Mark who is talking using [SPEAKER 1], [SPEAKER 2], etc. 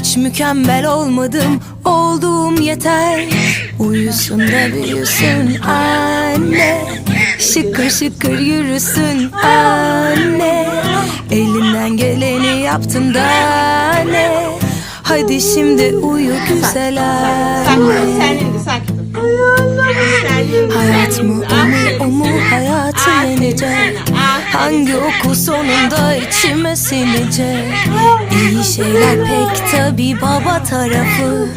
[SPEAKER 1] Hiç mükemmel olmadım. Olduğum yeter. Uyusun da büyüsün anne. Şıkır şıkır yürüsün anne. Elinden geleni yaptın da ne? Hadi şimdi uyu güzel anne. Hayat mı o mu o mu? Hayatı yenecek Hangi
[SPEAKER 2] sana.
[SPEAKER 1] oku sonunda içime sinecek İyi şeyler pek tabi baba tarafı